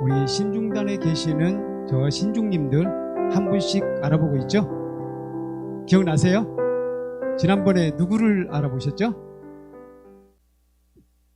우리 신중단에 계시는 저 신중님들 한 분씩 알아보고 있죠? 기억나세요? 지난번에 누구를 알아보셨죠?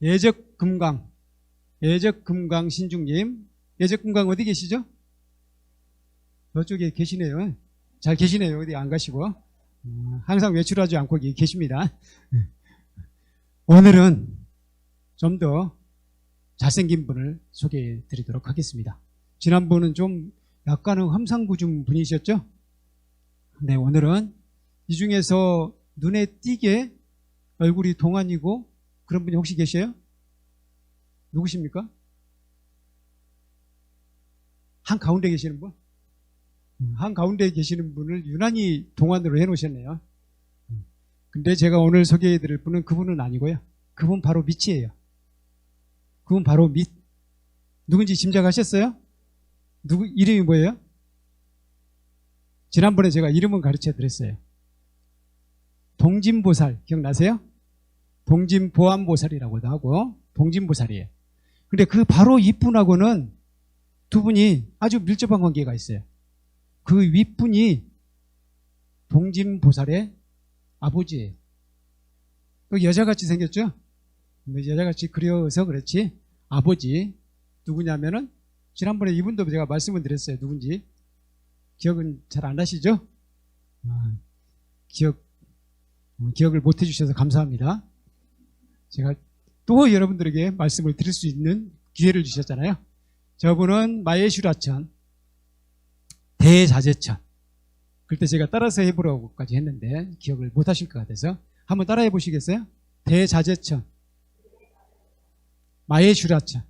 예적 금강, 예적 금강 신중님, 예적 금강 어디 계시죠? 저쪽에 계시네요. 잘 계시네요. 어디 안 가시고. 음, 항상 외출하지 않고 계십니다. 오늘은 좀 더 잘생긴 분을 소개해 드리도록 하겠습니다. 지난번은 좀 약간은 험상궂은 분이셨죠? 네, 오늘은 이 중에서 눈에 띄게 얼굴이 동안이고 그런 분이 혹시 계세요? 누구십니까? 한 가운데 계시는 분? 음, 한 가운데 계시는 분을 유난히 동안으로 해놓으셨네요. 음, 근데 제가 오늘 소개해 드릴 분은 그분은 아니고요. 그분 바로 밑이에요. 그분 바로 밑. 누군지 짐작하셨어요? 누구, 이름이 뭐예요? 지난번에 제가 이름은 가르쳐 드렸어요. 동진보살, 기억나세요? 동진보안보살이라고도 하고, 동진보살이에요. 근데 그 바로 이분하고는 두 분이 아주 밀접한 관계가 있어요. 그 윗분이 동진보살의 아버지예요. 그 여자같이 생겼죠? 뭐 여자같이 그려서 그렇지 아버지 누구냐면은 지난번에 이분도 제가 말씀을 드렸어요. 누군지 기억은 잘 안 나시죠? 아, 기억 어, 기억을 못 해주셔서 감사합니다. 제가 또 여러분들에게 말씀을 드릴 수 있는 기회를 주셨잖아요. 저분은 마예슈라천 대자재천 그때 제가 따라서 해보려고까지 했는데 기억을 못 하실 것 같아서 한번 따라해 보시겠어요? 대자재천 마예슈라천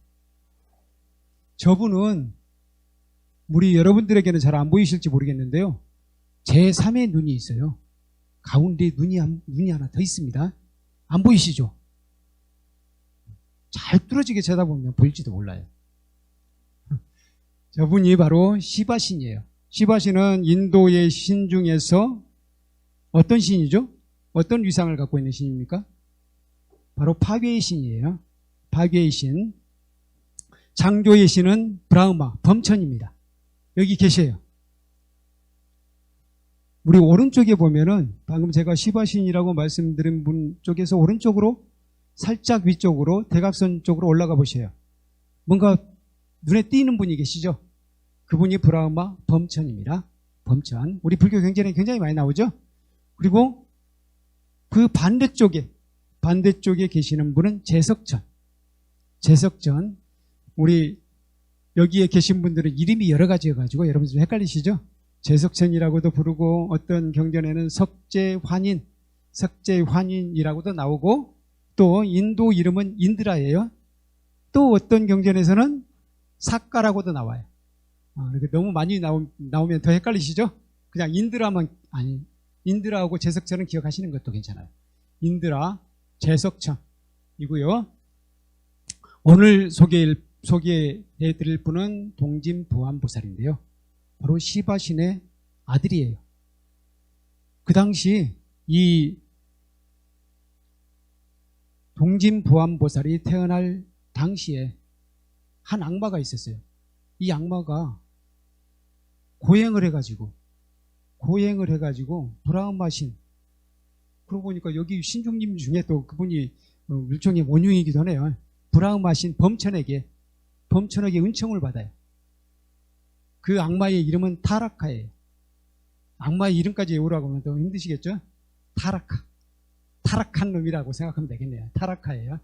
저분은 우리 여러분들에게는 잘 안 보이실지 모르겠는데요. 제3의 눈이 있어요. 가운데 눈이, 한- 눈이 하나 더 있습니다. 안 보이시죠? 잘 뚫어지게 쳐다보면 보일지도 몰라요. 저분이 바로 시바신이에요. 시바신은 인도의 신 중에서 어떤 신이죠? 어떤 위상을 갖고 있는 신입니까? 바로 파괴의 신이에요. 파괴의 신. 창조의 신은 브라흐마, 범천입니다. 여기 계세요. 우리 오른쪽에 보면은 방금 제가 시바신이라고 말씀드린 분 쪽에서 오른쪽으로 살짝 위쪽으로 대각선 쪽으로 올라가 보세요. 뭔가 눈에 띄는 분이 계시죠? 그분이 브라흐마 범천입니다. 범천. 우리 불교 경전에 굉장히 많이 나오죠? 그리고 그 반대쪽에 반대쪽에 계시는 분은 제석천. 제석천. 우리 여기에 계신 분들은 이름이 여러 가지여가지고 여러분 좀 헷갈리시죠? 제석천이라고도 부르고 어떤 경전에는 석재환인, 석재환인이라고도 나오고 또 인도 이름은 인드라예요. 또 어떤 경전에서는 사카라고도 나와요. 아, 너무 많이 나오, 나오면 더 헷갈리시죠? 그냥 인드라만 아니 인드라하고 제석천은 기억하시는 것도 괜찮아요. 인드라, 제석천이고요. 오늘 소개해, 드릴 분은 동진보안보살인데요. 바로 시바신의 아들이에요. 그 당시 이 동진보안보살이 태어날 당시에 한 악마가 있었어요. 이 악마가 고행을 해가지고 고행을 해가지고 브라흐마신 그러고 보니까 여기 신중님 중에 또 그분이 어, 일종의 원흉이기도 하네요. 브라흐마신 범천에게 범천에게 은총을 받아요. 그 악마의 이름은 타라카예요. 악마의 이름까지 외우라고 하면 더 힘드시겠죠? 타라카. 타락한 놈이라고 생각하면 되겠네요. 타라카예요.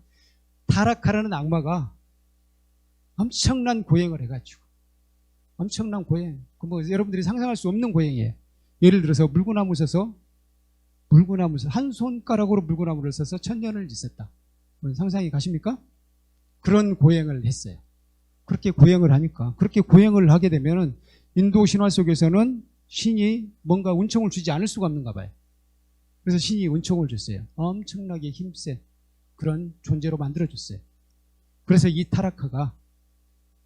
타라카라는 악마가 엄청난 고행을 해가지고 엄청난 고행. 그 뭐 여러분들이 상상할 수 없는 고행이에요. 예를 들어서 물구나무 서서 물구나무 서서 한 손가락으로 물구나무를 서서 천년을 짓었다. 뭐 상상이 가십니까? 그런 고행을 했어요. 그렇게 고행을 하니까 그렇게 고행을 하게 되면은 인도 신화 속에서는 신이 뭔가 은총을 주지 않을 수가 없는가 봐요. 그래서 신이 은총을 줬어요. 엄청나게 힘센 그런 존재로 만들어줬어요. 그래서 이 타라카가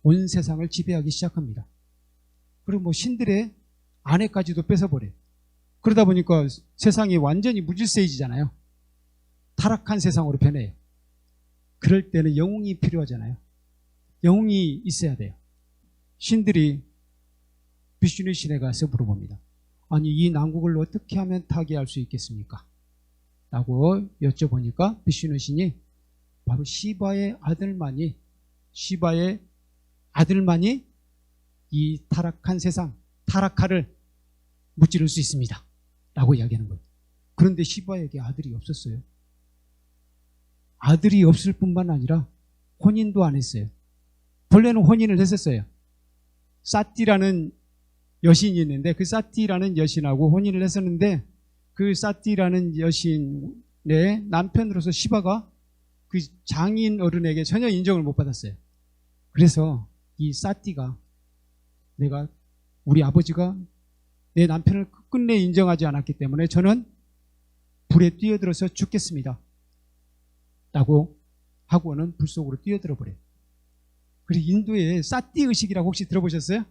온 세상을 지배하기 시작합니다. 그리고 뭐 신들의 아내까지도 뺏어버려요. 그러다 보니까 세상이 완전히 무질서해지잖아요. 타락한 세상으로 변해요. 그럴 때는 영웅이 필요하잖아요. 영웅이 있어야 돼요. 신들이 비슈니 신에 가서 물어봅니다. 아니 이 난국을 어떻게 하면 타개할 수 있겠습니까? 라고 여쭤보니까 비슈니 신이 바로 시바의 아들만이 시바의 아들만이 이 타락한 세상 타락하를 무찌를 수 있습니다. 라고 이야기하는 거예요. 그런데 시바에게 아들이 없었어요. 아들이 없을 뿐만 아니라 혼인도 안 했어요. 본래는 혼인을 했었어요. 사띠라는 여신이 있는데 그 사띠라는 여신하고 혼인을 했었는데 그 사띠라는 여신의 남편으로서 시바가 그 장인 어른에게 전혀 인정을 못 받았어요. 그래서 이 사띠가 내가 우리 아버지가 내 남편을 끝내 인정하지 않았기 때문에 저는 불에 뛰어들어서 죽겠습니다. 라고 하고는 불 속으로 뛰어들어 버려요. 그리고 인도에 사띠 의식이라고 혹시 들어보셨어요?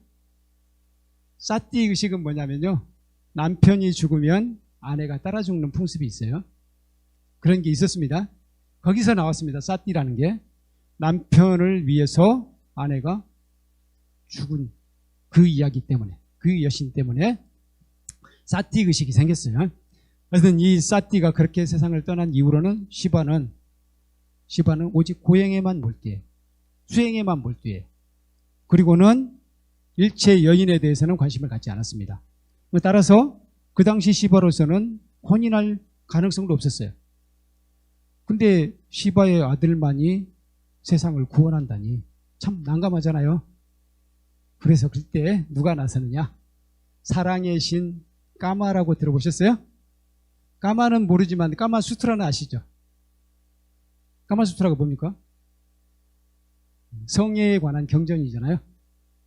사띠 의식은 뭐냐면요. 남편이 죽으면 아내가 따라 죽는 풍습이 있어요. 그런 게 있었습니다. 거기서 나왔습니다. 사띠라는 게 남편을 위해서 아내가 죽은 그 이야기 때문에 그 여신 때문에 사띠 의식이 생겼어요. 하여튼 이 사띠가 그렇게 세상을 떠난 이후로는 시바는 시바는 오직 고행에만 몰두해 수행에만 몰두해 그리고는 일체 여인에 대해서는 관심을 갖지 않았습니다. 따라서 그 당시 시바로서는 혼인할 가능성도 없었어요. 근데 시바의 아들만이 세상을 구원한다니 참 난감하잖아요. 그래서 그때 누가 나서느냐? 사랑의 신 까마라고 들어보셨어요? 까마는 모르지만 까마 수트라는 아시죠? 까마 수트라가 뭡니까? 성애에 관한 경전이잖아요.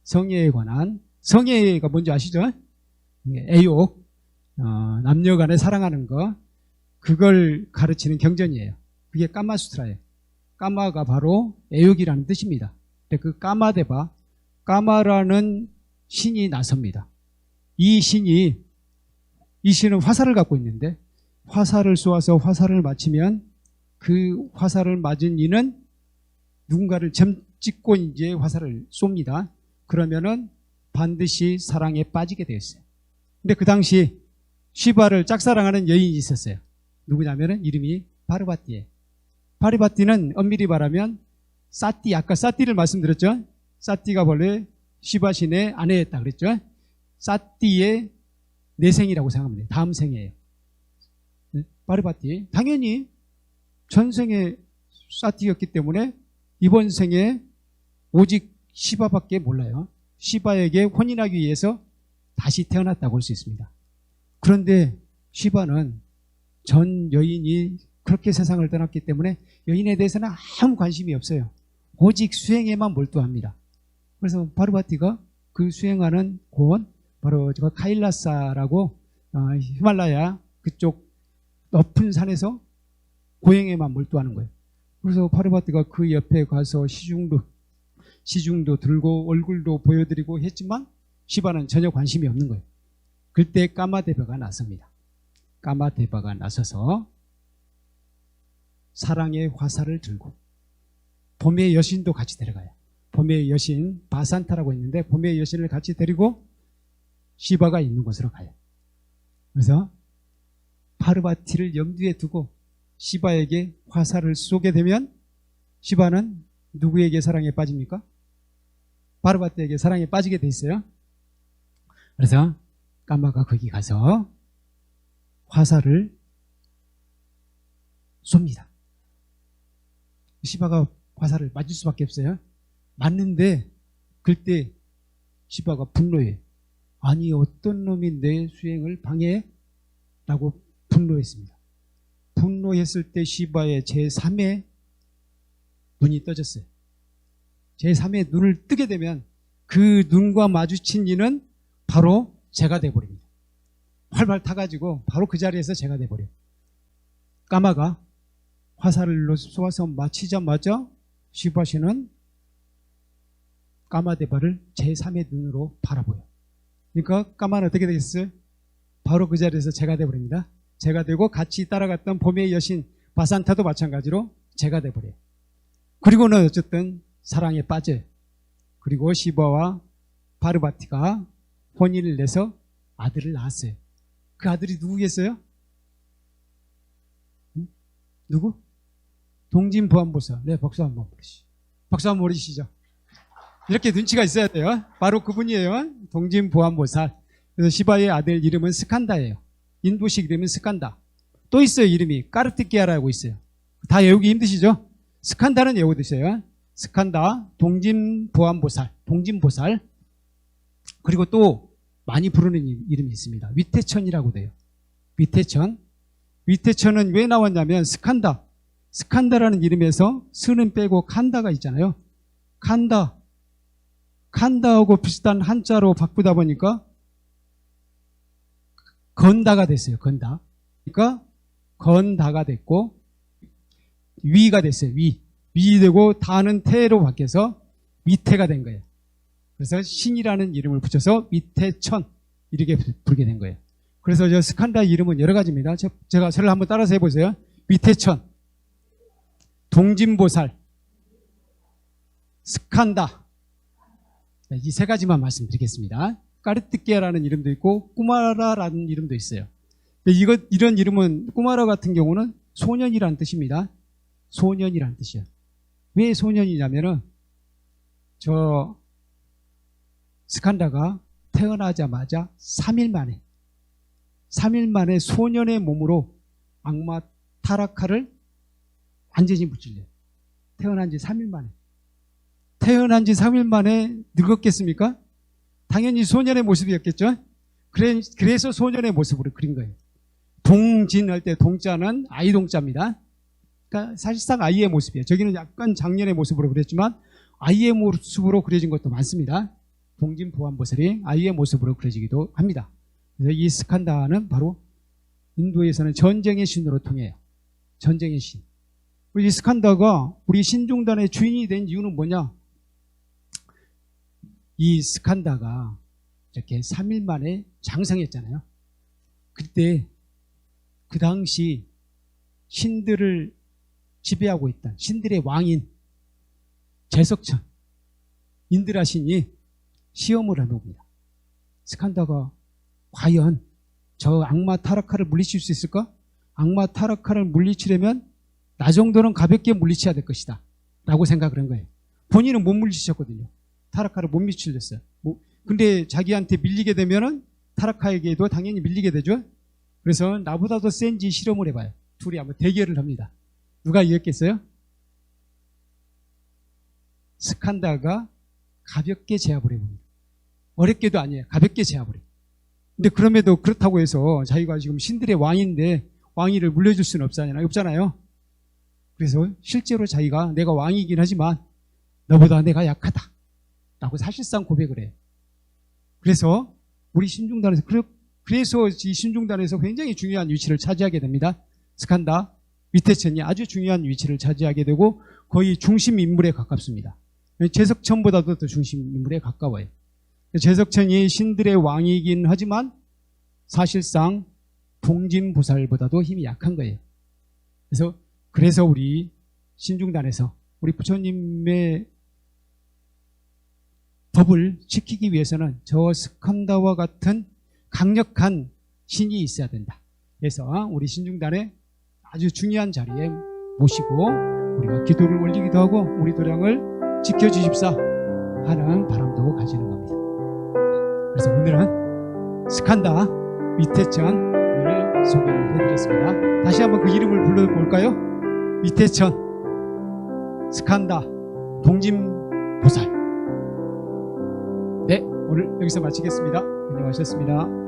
성애에 관한 성애가 뭔지 아시죠? 애욕, 어, 남녀간에 사랑하는 거 그걸 가르치는 경전이에요. 그게 까마수트라예요. 까마가 바로 애욕이라는 뜻입니다. 그 까마데바, 까마라는 신이 나섭니다. 이 신이 이 신은 화살을 갖고 있는데 화살을 쏘아서 화살을 맞히면 그 화살을 맞은 이는 누군가를 점 찍고 이제 화살을 쏩니다. 그러면은 반드시 사랑에 빠지게 되었어요. 근데 그 당시 시바를 짝사랑하는 여인이 있었어요. 누구냐면은 이름이 바르바띠에. 바르바띠는 엄밀히 말하면 사띠, 아까 사띠를 말씀드렸죠? 사띠가 원래 시바 신의 아내였다 그랬죠? 사띠의 내생이라고 돼요. 다음 생이에요. 바르바띠. 당연히 전생에 사띠였기 때문에 이번 생에 오직 시바밖에 몰라요. 시바에게 혼인하기 위해서 다시 태어났다고 할 수 있습니다. 그런데 시바는 전 여인이 그렇게 세상을 떠났기 때문에 여인에 대해서는 아무 관심이 없어요. 오직 수행에만 몰두합니다. 그래서 바르바티가 그 수행하는 곳, 바로 저 카일라사라고 어, 히말라야 그쪽 높은 산에서 고행에만 몰두하는 거예요. 그래서 바르바티가 그 옆에 가서 시중도 시중도 들고 얼굴도 보여드리고 했지만 시바는 전혀 관심이 없는 거예요. 그때 까마대바가 나섭니다. 까마대바가 나서서 사랑의 화살을 들고 봄의 여신도 같이 데려가요. 봄의 여신 바산타라고 있는데 봄의 여신을 같이 데리고 시바가 있는 곳으로 가요. 그래서 파르바티를 염두에 두고 시바에게 화살을 쏘게 되면 시바는 누구에게 사랑에 빠집니까? 바르바티에게 사랑에 빠지게 돼 있어요. 그래서 까마가 거기 가서 화살을 쏩니다. 시바가 화살을 맞을 수밖에 없어요. 맞는데 그때 시바가 분노해. 아니 어떤 놈이 내 수행을 방해? 라고 분노했습니다. 분노했을 때 시바의 제3의 눈이 떠졌어요. 제3의 눈을 뜨게 되면 그 눈과 마주친 이는 바로 제가 돼버립니다. 활발 타가지고 바로 그 자리에서 제가 돼버려요. 까마가 화살을 쏘아서 마치자마자 시바시는 까마데바를 제3의 눈으로 바라보여. 그러니까 까마는 어떻게 되겠어요? 바로 그 자리에서 제가 돼버립니다. 제가 되고 같이 따라갔던 봄의 여신 바산타도 마찬가지로 제가 돼버려요. 그리고는 어쨌든 사랑에 빠져 그리고 시바와 바르바티가 혼인을 내서 아들을 낳았어요. 그 아들이 누구겠어요? 응? 누구? 동진부안보살. 네, 박수 한번 보시죠. 박수 한번 보내시죠. 이렇게 눈치가 있어야 돼요. 바로 그분이에요. 동진부안보살. 그래서 시바의 아들 이름은 스칸다예요. 인도식 이름은 스칸다. 또 있어요, 이름이. 까르티키아라고 있어요. 다 외우기 힘드시죠? 스칸다는 외워두세요. 스칸다, 동진보안보살, 동진보살. 그리고 또 많이 부르는 이- 이름이 있습니다. 위태천이라고 돼요. 위태천. 위태천은 왜 나왔냐면 스칸다. 스칸다라는 이름에서 스는 빼고 칸다가 있잖아요. 칸다. 칸다하고 비슷한 한자로 바꾸다 보니까 건다가 됐어요. 건다. 그러니까 건다가 됐고 위가 됐어요. 위. 위 되고 다는 태로 바뀌어서 위태가 된 거예요. 그래서 신이라는 이름을 붙여서 위태천 이렇게 부르게 된 거예요. 그래서 저 스칸다 이름은 여러 가지입니다. 제- 제가 저를 한번 따라서 해보세요. 위태천, 동진보살, 스칸다 네, 이세 가지만 말씀드리겠습니다. 까르티케라는 이름도 있고 꾸마라라는 이름도 있어요. 이거 이런 이름은 꾸마라 같은 경우는 소년이라는 뜻입니다. 소년이라는 뜻이에요. 왜 소년이냐면은 저 스칸다가 태어나자마자 3일 만에 3일 만에 소년의 몸으로 악마 타라카를 완전히 무찔려요. 태어난 지 3일 만에. 태어난 지 3일 만에 늙었겠습니까? 당연히 소년의 모습이었겠죠? 그래, 그래서 소년의 모습으로 그린 거예요. 동진할 때 동자는 아이 동자입니다. 그러니까 사실상 아이의 모습이에요. 저기는 약간 장년의 모습으로 그렸지만 아이의 모습으로 그려진 것도 많습니다. 동진 보안보살이 아이의 모습으로 그려지기도 합니다. 그래서 이 스칸다는 바로 인도에서는 전쟁의 신으로 통해요. 전쟁의 신. 우리 이 스칸다가 우리 신중단의 주인이 된 이유는 뭐냐? 이 스칸다가 이렇게 3일 만에 장성했잖아요. 그때 그 당시 신들을 지배하고 있던 신들의 왕인 제석천 인드라 신이 시험을 해봅니다. 스칸다가 과연 저 악마 타라카를 물리칠 수 있을까? 악마 타라카를 물리치려면 나 정도는 가볍게 물리쳐야 될 것이다. 라고 생각을 한 거예요. 본인은 못 물리치셨거든요. 타라카를 못 물리치렸어요. 뭐, 근데 자기한테 밀리게 되면은 타라카에게도 당연히 밀리게 되죠. 그래서 나보다 더 센지 실험을 해봐요. 둘이 한번 대결을 합니다. 누가 이겼겠어요? 스칸다가 가볍게 제압을 해봅니다. 어렵게도 아니에요. 가볍게 제압을 해요. 근데 그럼에도 그렇다고 해서 자기가 지금 신들의 왕인데 왕위를 물려줄 수는 없잖아요. 없잖아요. 그래서 실제로 자기가 내가 왕이긴 하지만 너보다 내가 약하다. 라고 사실상 고백을 해요. 그래서 우리 신중단에서 그래- 그래서 이 신중단에서 굉장히 중요한 위치를 차지하게 됩니다. 스칸다 위태천이 아주 중요한 위치를 차지하게 되고 거의 중심 인물에 가깝습니다. 제석천보다도 더 중심 인물에 가까워요. 제석천이 신들의 왕이긴 하지만 사실상 동진보살보다도 힘이 약한 거예요. 그래서 그래서 우리 신중단에서 우리 부처님의 법을 지키기 위해서는 저 스칸다와 같은 강력한 신이 있어야 된다. 그래서 우리 신중단에 아주 중요한 자리에 모시고 우리가 기도를 올리기도 하고 우리 도량을 지켜주십사 하는 바람도 가지는 겁니다. 그래서 오늘은 스칸다 위태천을 소개를 해드렸습니다. 다시 한번 그 이름을 불러볼까요? 위태천, 스칸다, 동진보살. 네, 오늘 여기서 마치겠습니다. 안녕하셨습니다.